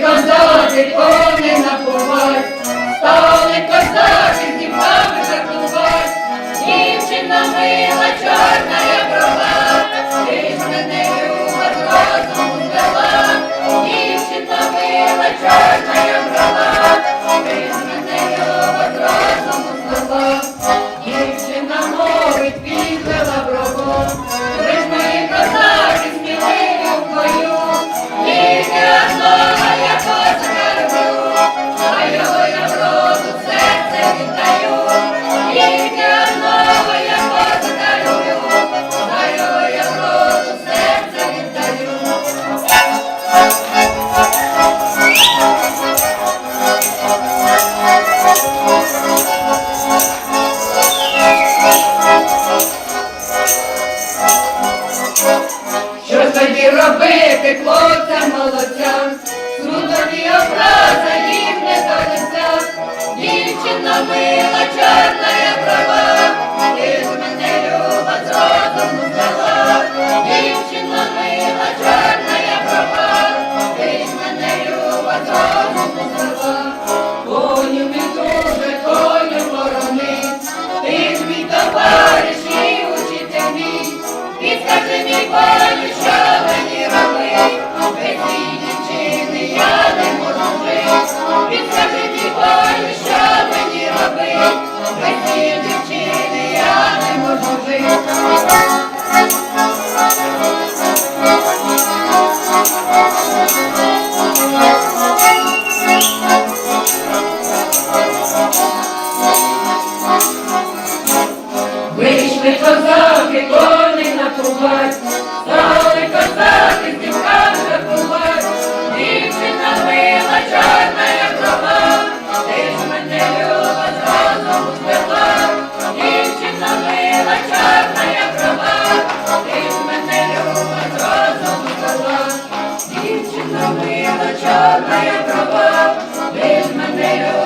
козаки, коні напувай, стали козаки, з дівками жартувать, дівчина мила, зробити хлопцям молодцям, смутові образа їм не до лиця, дівчина мила, чорна я права, ти ж мене люба з розуму здала, дівчина мила, чорна я права, ти ж мене люба з розуму здала, коню ми дуже, коню ворони, ти ж мій товариш і учитель мій, і скажи мій пані, що Вийшли козаки, коник накувати, Чорна трава, від мене.